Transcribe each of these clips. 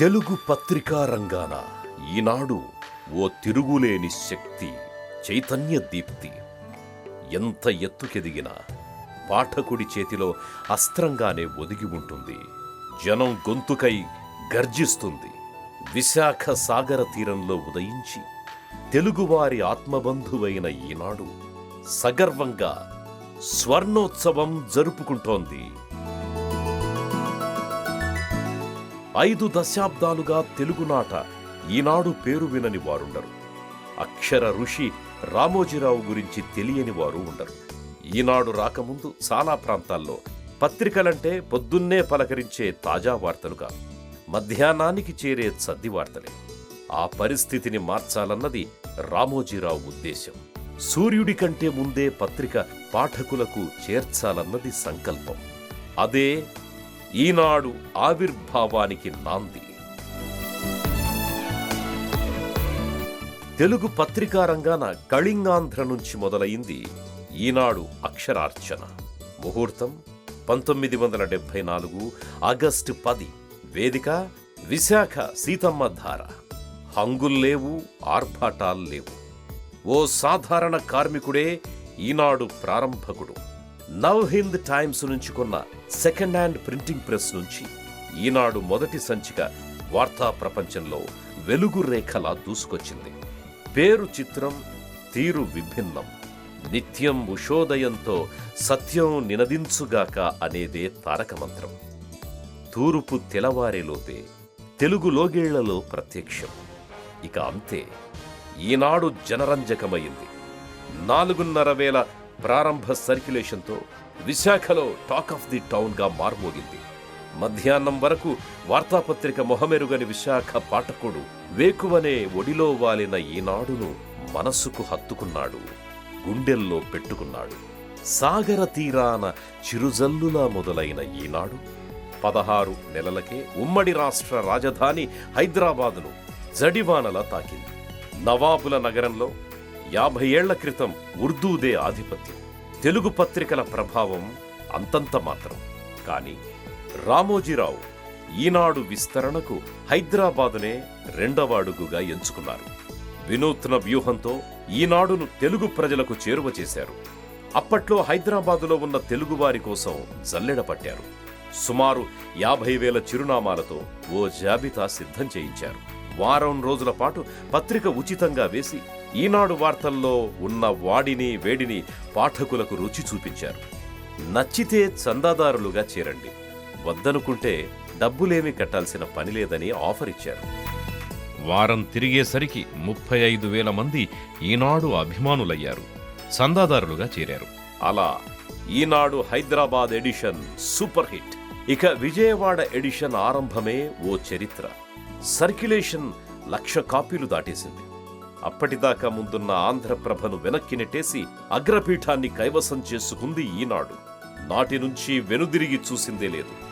తెలుగు పత్రికా రంగాన ఈనాడు ఓ తిరుగులేని శక్తి చైతన్య దీప్తి. ఎంత ఎత్తుకెదిగినా పాఠకుడి చేతిలో అస్త్రంగానే ఒదిగి ఉంటుంది. జనం గొంతుకై గర్జిస్తుంది. విశాఖ సాగర తీరంలో ఉదయించి తెలుగువారి ఆత్మబంధువైన ఈనాడు సగర్వంగా స్వర్ణోత్సవం జరుపుకుంటోంది. ఐదు దశాబ్దాలుగా తెలుగునాట ఈనాడు పేరు వినని వారుండరు. అక్షర ఋషి రామోజీరావు గురించి తెలియని వారు ఉండరు. ఈనాడు రాకముందు చాలా ప్రాంతాల్లో పత్రికలంటే పొద్దున్నే పలకరించే తాజా వార్తలుగా మధ్యాహ్నానికి చేరే సద్ది వార్తలే. ఆ పరిస్థితిని మార్చాలన్నది రామోజీరావు ఉద్దేశం సూర్యుడి కంటే ముందే పత్రిక పాఠకులకు చేర్చాలన్నది సంకల్పం. అదే ఈనాడు ఆవిర్భావానికి నాంది. తెలుగు పత్రికా రంగాన కళింగాంధ్ర నుంచి మొదలైంది ఈనాడు అక్షరార్చన. ముహూర్తం పంతొమ్మిది వందల డెబ్బై నాలుగు ఆగస్టు పది. వేదిక విశాఖ సీతమ్మ ధార. హంగుల్లేవు ఆర్భాటాల్లేవు ఓ సాధారణ కార్మికుడే ఈనాడు ప్రారంభకుడు. నవ్ హింద్ టైమ్స్ నుంచి కొన్న సెకండ్ హ్యాండ్ ప్రింటింగ్ ప్రెస్ నుంచి ఈనాడు మొదటి సంచిక వార్తా ప్రపంచంలో వెలుగు రేఖలా దూసుకొచ్చింది. పేరు చిత్రం తీరు విభిన్నం. నిత్యం ఉషోదయంతో సత్యం నినదించుగాక అనేదే తారక మంత్రం. తూర్పు తెలవారేలోపే తెలుగు లోగేళ్ళలో ప్రత్యక్షం. ఇక అంతే ఈనాడు జనరంజకమైంది నాలుగున్నర వేల ప్రారంభ సర్క్యులేషన్తో విశాఖలో టాక్ ఆఫ్ ది టౌన్గా మార్మోగింది. మధ్యాహ్నం వరకు వార్తాపత్రిక మొహమెరుగని విశాఖ పాఠకుడు వేకువనే ఒడిలో వాలిన ఈనాడును మనసుకు హత్తుకున్నాడు. గుండెల్లో పెట్టుకున్నాడు. సాగర తీరాన చిరుజల్లులా మొదలైన ఈనాడు. పదహారు నెలలకే ఉమ్మడి రాష్ట్ర రాజధాని హైదరాబాదును జడివానలా తాకింది. నవాబుల నగరంలో యాభై ఏళ్ళ క్రితం ఉర్దూదే ఆధిపత్యం. తెలుగు పత్రికల ప్రభావం అంతంత మాత్రం. కానీ రామోజీరావు ఈనాడు విస్తరణకు హైదరాబాదునే రెండవ అడుగుగా ఎంచుకున్నారు. వినూత్న వ్యూహంతో ఈనాడును తెలుగు ప్రజలకు చేరువ చేశారు. అప్పట్లో హైదరాబాదులో ఉన్న తెలుగువారి కోసం జల్లెడ పట్టారు. సుమారు యాభై వేల చిరునామాలతో ఓ జాబితా సిద్ధం చేయించారు. వారం రోజుల పాటు పత్రిక ఉచితంగా వేసి ఈనాడు వార్తల్లో ఉన్న వాడిని వేడిని పాఠకులకు రుచి చూపించారు. నచ్చితే చందాదారులుగా చేరండి. వద్దనుకుంటే డబ్బులేమీ కట్టాల్సిన పని లేదని ఆఫర్ ఇచ్చారు. వారం తిరిగేసరికి ముప్పై ఐదు వేల మంది ఈనాడు అభిమానులయ్యారు. చందాదారులుగా చేరారు. అలా Eenadu Hyderabad edition super hit. ఇక విజయవాడ ఎడిషన్ ఆరంభమే ఓ చరిత్ర. సర్క్యులేషన్ లక్ష కాపీలు దాటేసింది. అప్పటిదాకా ముందున్న ఆంధ్రప్రభను వెనక్కి నెట్టేసి అగ్రపీఠాన్ని కైవసం చేసుకుంది ఈనాడు. నాటి నుంచి వెనుదిరిగి చూసిందే లేదు.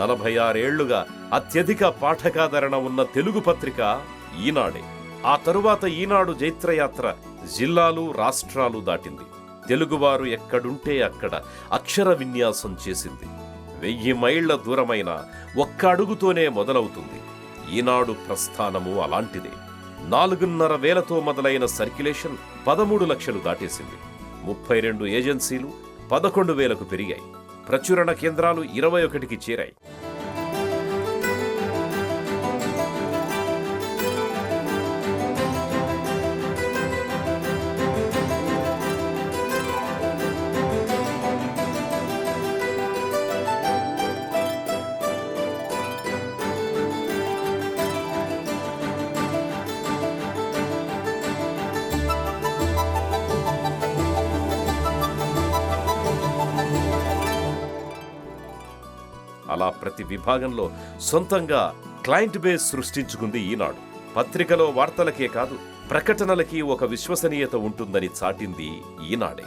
నలభై ఆరేళ్ళుగా అత్యధిక పాఠకాదరణ ఉన్న తెలుగు పత్రిక ఈనాడే. ఆ తరువాత ఈనాడు జైత్రయాత్ర జిల్లాలు రాష్ట్రాలు దాటింది. తెలుగువారు ఎక్కడుంటే అక్కడ అక్షర విన్యాసం చేసింది. వెయ్యి మైళ్ళ దూరమైన ఒక్క అడుగుతోనే మొదలవుతుంది. ఈనాడు ప్రస్థానము అలాంటిదే. నాలుగున్నర వేలతో మొదలైన సర్క్యులేషన్ పదమూడు లక్షలు దాటేసింది. ముప్పై రెండు ఏజెన్సీలు పదకొండు వేలకు పెరిగాయి. ప్రచురణ కేంద్రాలు ఇరవై ఒకటికి చేరాయి. అలా ప్రతి విభాగంలో సొంతంగా క్లయింట్ బేస్ సృష్టించుకుంది ఈనాడు. పత్రికలో వార్తలకే కాదు ప్రకటనలకి ఒక విశ్వసనీయత ఉంటుందని చాటింది ఈనాడే.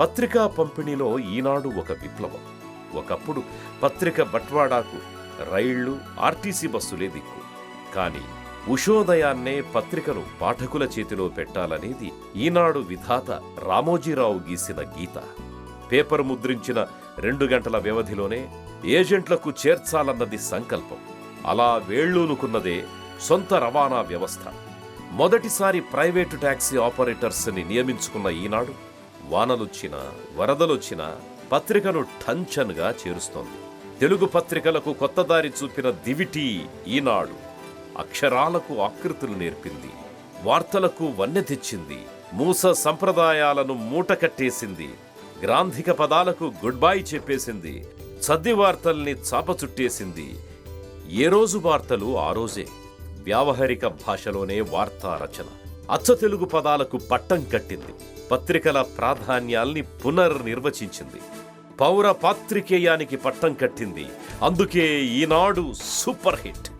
పత్రికా పంపిణీలో ఈనాడు ఒక విప్లవం. ఒకప్పుడు పత్రిక బట్వాడాకు రైళ్ళు ఆర్టీసీ బస్సులే దిక్కు. కానీ ఉషోదయాన్నే పత్రికను పాఠకుల చేతిలో పెట్టాలనేది ఈనాడు విధాత రామోజీరావు గీసిన గీత. పేపర్ ముద్రించిన రెండు గంటల వ్యవధిలోనే ఏజెంట్లకు చేర్చాలన్నది సంకల్పం. అలా వేళ్ళూనుకున్నదే సొంత రవాణా వ్యవస్థ. మొదటిసారి ప్రైవేటు ట్యాక్సీ ఆపరేటర్స్ని నియమించుకున్న ఈనాడు వానలొచ్చినా వరదలొచ్చినా పత్రికను టంచన్గా చేరుస్తోంది. తెలుగు పత్రికలకు కొత్త దారి చూపిన దివిటి ఈనాడు అక్షరాలకు ఆకృతులు నేర్పింది వార్తలకు వన్నె తెచ్చింది మూస సంప్రదాయాలను మూటకట్టేసింది గ్రాంధిక పదాలకు గుడ్ బై చెప్పేసింది. సద్ది వార్తల్ని చాపచుట్టేసింది. ఏ రోజు వార్తలు ఆ రోజే. వ్యావహారిక భాషలోనే వార్తా రచన. అచ్చ తెలుగు పదాలకు పట్టం కట్టింది. పత్రికల ప్రాధాన్యాల్ని పునర్నిర్వచించింది. పౌర పాత్రికేయానికి పట్టం కట్టింది. అందుకే ఈనాడు సూపర్ హిట్.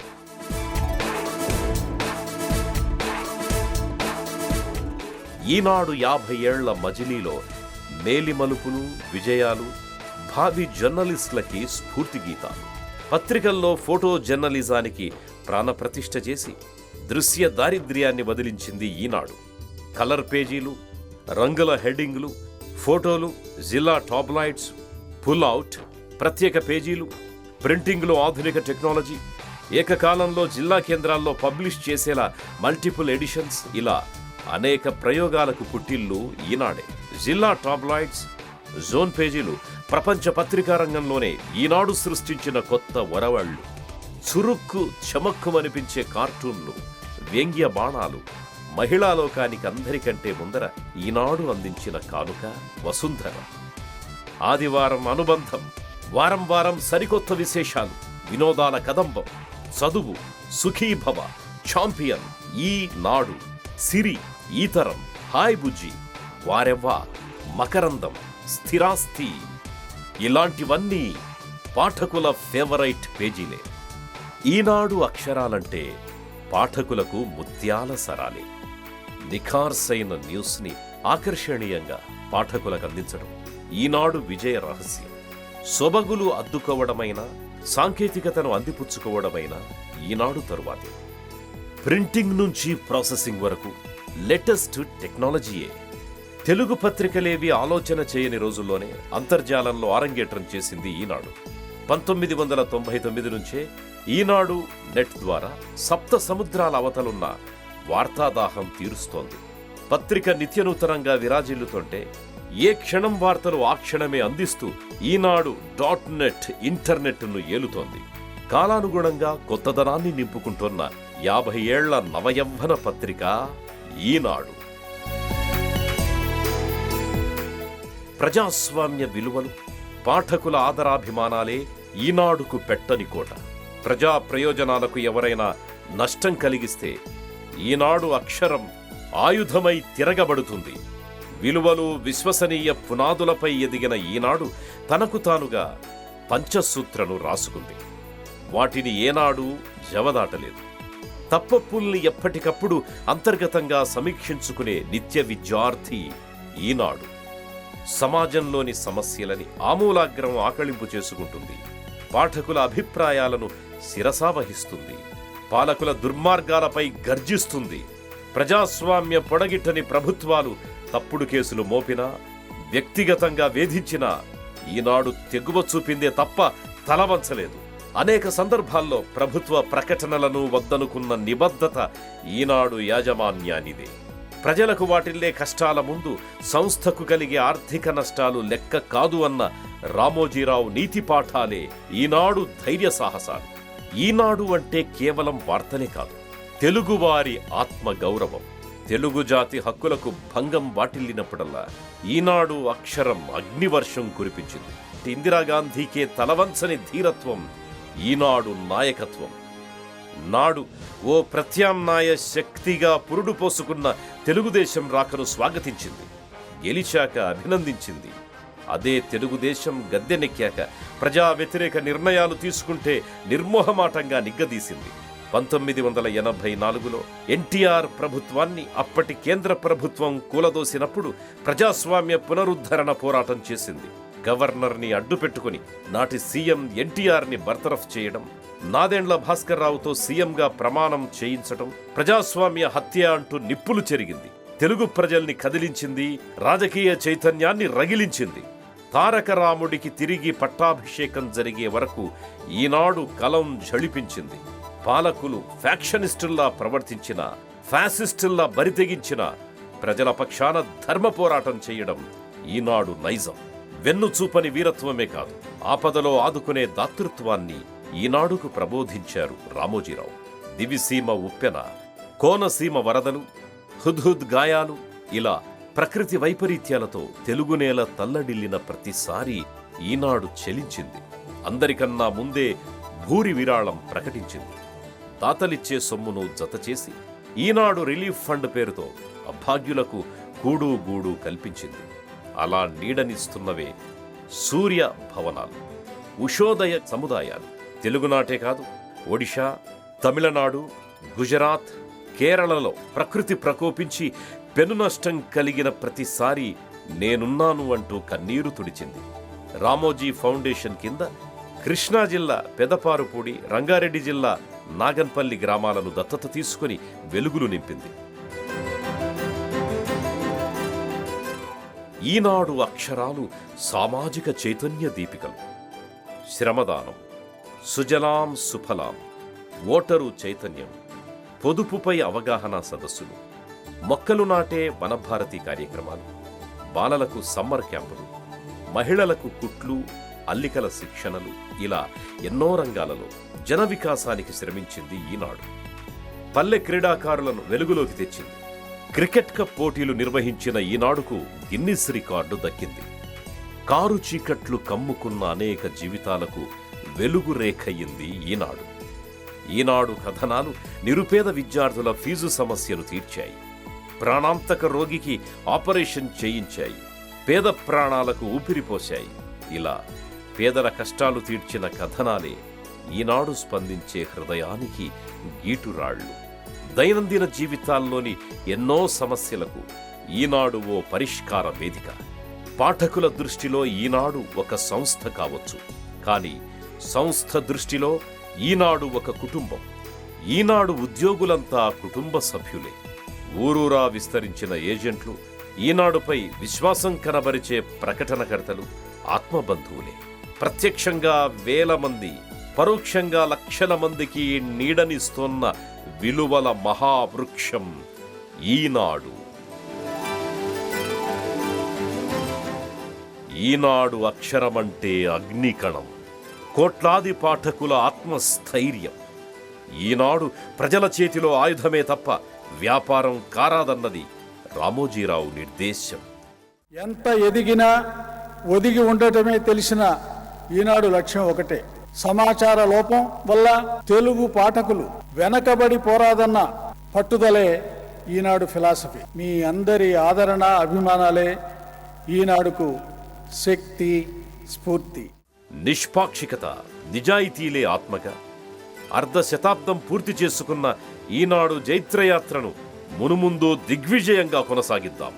ఈనాడు యాభై ఏళ్ళ మజిలీలో మేలిమలుపులు విజయాలు భావి జర్నలిస్టులకి స్ఫూర్తి గీతాలు. పత్రికల్లో ఫోటో జర్నలిజానికి ప్రాణప్రతిష్ఠ చేసి దృశ్య దారిద్ర్యాన్ని వదిలించింది ఈనాడు. కలర్ పేజీలు రంగుల హెడ్డింగ్లు ఫోటోలు జిల్లా టాబ్లాయిడ్స్ పుల్ అవుట్ ప్రత్యేక పేజీలు ప్రింటింగ్లో ఆధునిక టెక్నాలజీ ఏకకాలంలో జిల్లా కేంద్రాల్లో పబ్లిష్ చేసేలా మల్టిపుల్ ఎడిషన్స్ ఇలా అనేక ప్రయోగాలకు పుట్టిల్లు ఈనాడే. జిల్లా టాబ్లాయిడ్స్ జోన్ పేజీలు ప్రపంచ పత్రికా రంగంలోనే ఈనాడు సృష్టించిన కొత్త వరవళ్ళు. చురుక్కు చమక్కుమనిపించే కార్టూన్లు వ్యంగ్య బాణాలు మహిళా లోకానికి అందరికంటే ముందర ఈనాడు అందించిన కానుక వసుంధర. ఆదివారం అనుబంధం వారం వారం సరికొత్త విశేషాలు వినోదాల కదంబం చదువు సుఖీభవ ఛాంపియన్ ఈ నాడు సిరి ఈతరం హాయ్ బుజ్జి వారెవ్వ మకరందం స్థిరాస్తి. ఇలాంటివన్నీ పాఠకుల ఫేవరైట్ పేజీలే. ఈనాడు అక్షరాలంటే పాఠకులకు ముత్యాల సరాలే. నిఖార్సైన న్యూస్ని ఆకర్షణీయంగా పాఠకులకు అందించడం ఈనాడు విజయ రహస్యం. సొబగులు అద్దుకోవడమైనా సాంకేతికతను అందిపుచ్చుకోవడమైనా ఈనాడు తరువాతే. ప్రింటింగ్ నుంచి ప్రాసెసింగ్ వరకు లేటెస్ట్ టెక్నాలజీయే. తెలుగు పత్రికలేవి ఆలోచన చేయని రోజుల్లోనే అంతర్జాలంలో ఆరంగేట్రం చేసింది ఈనాడు. పంతొమ్మిది వందల తొంభై తొమ్మిది నుంచే ఈనాడు నెట్ ద్వారా సప్త సముద్రాల అవతలున్న వార్తాదాహం తీరుస్తోంది. పత్రిక నిత్యనూతనంగా విరాజిల్లుతుంటే ఏ క్షణం వార్తలు ఆ క్షణమే అందిస్తూ ఈనాడు డాట్ నెట్ ఇంటర్నెట్ను ఏలుతోంది. కాలానుగుణంగా కొత్తదనాన్ని నింపుకుంటున్న యాభై ఏళ్ళ నవయవ్వన పత్రిక ఈనాడు. ప్రజాస్వామ్య విలువలు పాఠకుల ఆదరాభిమానాలే ఈనాడుకు పెట్టని కోట. ప్రజా ప్రయోజనాలకు ఎవరైనా నష్టం కలిగిస్తే ఈనాడు అక్షరం ఆయుధమై తిరగబడుతుంది. విలువలు విశ్వసనీయ పునాదులపై ఎదిగిన ఈనాడు తనకు తానుగా పంచసూత్రను రాసుకుంది. వాటిని ఏనాడు జవదాటలేదు. తప్పప్పుల్ని ఎప్పటికప్పుడు అంతర్గతంగా సమీక్షించుకునే నిత్య విద్యార్థి ఈనాడు. సమాజంలోని సమస్యలని ఆమూలాగ్రం ఆకళింపు చేసుకుంటుంది. పాఠకుల అభిప్రాయాలను శిరసావహిస్తుంది. పాలకుల దుర్మార్గాలపై గర్జిస్తుంది. ప్రజాస్వామ్య పొడగిట్టని ప్రభుత్వాలు తప్పుడు కేసులు మోపినా వ్యక్తిగతంగా వేధించినా ఈనాడు తెగువ చూపిందే తప్ప తలవంచలేదు. అనేక సందర్భాల్లో ప్రభుత్వ ప్రకటనలను వద్దనుకున్న నిబద్ధత ఈనాడు యాజమాన్యానిదే. ప్రజలకు వాటిల్లే కష్టాల ముందు సంస్థకు కలిగే ఆర్థిక నష్టాలు లెక్క కాదు అన్న రామోజీరావు నీతి పాఠాలే ఈనాడు ధైర్య సాహసాలు. ఈనాడు అంటే కేవలం వార్తనే కాదు తెలుగువారి ఆత్మ గౌరవం తెలుగు జాతి హక్కులకు భంగం వాటిల్లినప్పుడల్లా ఈనాడు అక్షరం అగ్నివర్షం కురిపించింది. ఇందిరాగాంధీకే తలవంచని ధీరత్వం ఈనాడు నాయకత్వం. నాడు ఓ ప్రత్యామ్నాయ శక్తిగా పురుడు పోసుకున్న తెలుగుదేశం రాకను స్వాగతించింది. గెలిచాక అభినందించింది. అదే తెలుగుదేశం గద్దెనెక్కాక ప్రజా వ్యతిరేక నిర్ణయాలు తీసుకుంటే నిర్మోహమాటంగా నిగ్గదీసింది. పంతొమ్మిది వందల ఎనభై నాలుగులో ఎన్టీఆర్ ప్రభుత్వాన్ని అప్పటి కేంద్ర ప్రభుత్వం కూలదోసినప్పుడు ప్రజాస్వామ్య పునరుద్ధరణ పోరాటం చేసింది. గవర్నర్ని అడ్డుపెట్టుకుని నాటి సీఎం ఎన్టీఆర్ని బర్తరఫ్ చేయడం నాదెండ్ల భాస్కర్ రావుతో సీఎంగా ప్రమాణం చేయించటం ప్రజాస్వామ్య హత్య అంటూ నిప్పులు చెరిగింది. తెలుగు ప్రజల్ని కదిలించింది రాజకీయ చైతన్యాన్ని రగిలించింది. తారక రాముడికి తిరిగి పట్టాభిషేకం జరిగే వరకు ఈనాడు కలం జళిపించింది పాలకులు ఫ్యాక్షనిస్టుల్లా ప్రవర్తించిన ఫ్యాసిస్టుల్లా బరితెగించిన ప్రజల పక్షాన ధర్మ పోరాటం చేయడం ఈనాడు నైజం. వెన్ను చూపని వీరత్వమే కాదు ఆపదలో ఆదుకునే దాతృత్వాన్ని ఈనాడుకు ప్రబోధించారు రామోజీరావు. దివిసీమ ఉప్పెన కోనసీమ వరదలు హుద్హుద్ గాయాలు ఇలా ప్రకృతి వైపరీత్యాలతో తెలుగునేల తల్లడిల్లిన ప్రతిసారి ఈనాడు చెలించింది. అందరికన్నా ముందే భూరి విరాళం ప్రకటించింది. దాతలిచ్చే సొమ్మును జతచేసి ఈనాడు రిలీఫ్ ఫండ్ పేరుతో అభాగ్యులకు కూడు గూడు కల్పించింది. అలా నీడనిస్తున్నవే సూర్య భవనాలు. ఉషోదయ సముదాయాలు. తెలుగునాటే కాదు ఒడిషా తమిళనాడు గుజరాత్ కేరళలో ప్రకృతి ప్రకోపించి పెను నష్టం కలిగిన ప్రతిసారి నేనున్నాను అంటూ కన్నీరు తుడిచింది. రామోజీ ఫౌండేషన్ కింద కృష్ణా జిల్లా పెదపారుపూడి రంగారెడ్డి జిల్లా నాగన్పల్లి గ్రామాలను దత్తత తీసుకుని వెలుగులు నింపింది. ఈనాడు అక్షరాలు సామాజిక చైతన్య దీపికలు. శ్రమదానం సుజలాం సుఫలాం ఓటరు చైతన్యం పొదుపుపై అవగాహన సదస్సులు మొక్కలు నాటే వనభారతి కార్యక్రమాలు బాలలకు సమ్మర్ క్యాంపులు మహిళలకు కుట్లు అల్లికల శిక్షణలు ఇలా ఎన్నో రంగాలలో జన వికాసానికి శ్రమించింది ఈనాడు. పల్లె క్రీడాకారులను వెలుగులోకి తెచ్చింది క్రికెట్ కప్ పోటీలు నిర్వహించిన ఈనాడుకు గిన్నిస్ రికార్డు దక్కింది. కారు చీకట్లు కమ్ముకున్న అనేక జీవితాలకు వెలుగు రేఖయ్యింది ఈనాడు. ఈనాడు కథనాలు నిరుపేద విద్యార్థుల ఫీజు సమస్యలు తీర్చాయి. ప్రాణాంతక రోగికి ఆపరేషన్ చేయించాయి. పేద ప్రాణాలకు ఊపిరిపోశాయి ఇలా పేదల కష్టాలు తీర్చిన కథనాలే ఈనాడు స్పందించే హృదయానికి గీటురాళ్ళు. దైనందిన జీవితాల్లోని ఎన్నో సమస్యలకు ఈనాడు ఓ పరిష్కార వేదిక. పాఠకుల దృష్టిలో ఈనాడు ఒక సంస్థ కావచ్చు. కానీ సంస్థ దృష్టిలో ఈనాడు ఒక కుటుంబం. ఈనాడు ఉద్యోగులంతా కుటుంబ సభ్యులే. ఊరూరా విస్తరించిన ఏజెంట్లు ఈనాడుపై విశ్వాసం కనబరిచే ప్రకటనకర్తలు ఆత్మబంధువులే. ప్రత్యక్షంగా వేల మంది పరోక్షంగా లక్షల మందికి నీడనిస్తోన్న విలువల మహావృక్షం ఈనాడు. ఈనాడు అక్షరమంటే అగ్నికణం కోట్లాది పాఠకుల ఆత్మస్థైర్యం. ఈనాడు ప్రజల చేతిలో ఆయుధమే తప్ప వ్యాపారం కారాదన్నది రామోజీరావు నిర్దేశం. ఎంత ఎదిగినా ఒదిగి ఉండటమే తెలిసిన ఈనాడు లక్ష్యం ఒకటే. సమాచార లోపం వల్ల తెలుగు పాఠకులు వెనకబడి పోరాదన్న పట్టుదలే ఈనాడు ఫిలాసఫీ. మీ అందరి ఆదరణ అభిమానాలే ఈనాడుకు శక్తి స్ఫూర్తి. నిష్పాక్షికత నిజాయితీలే ఆత్మక. అర్ధ శతాబ్దం పూర్తి చేసుకున్న ఈనాడు జైత్రయాత్రను మునుముందు దిగ్విజయంగా కొనసాగిద్దాం.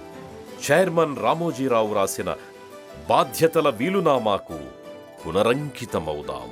చైర్మన్ రామోజీరావు రాసిన బాధ్యతల వీలునామాకు పునరంకితమవుదాం.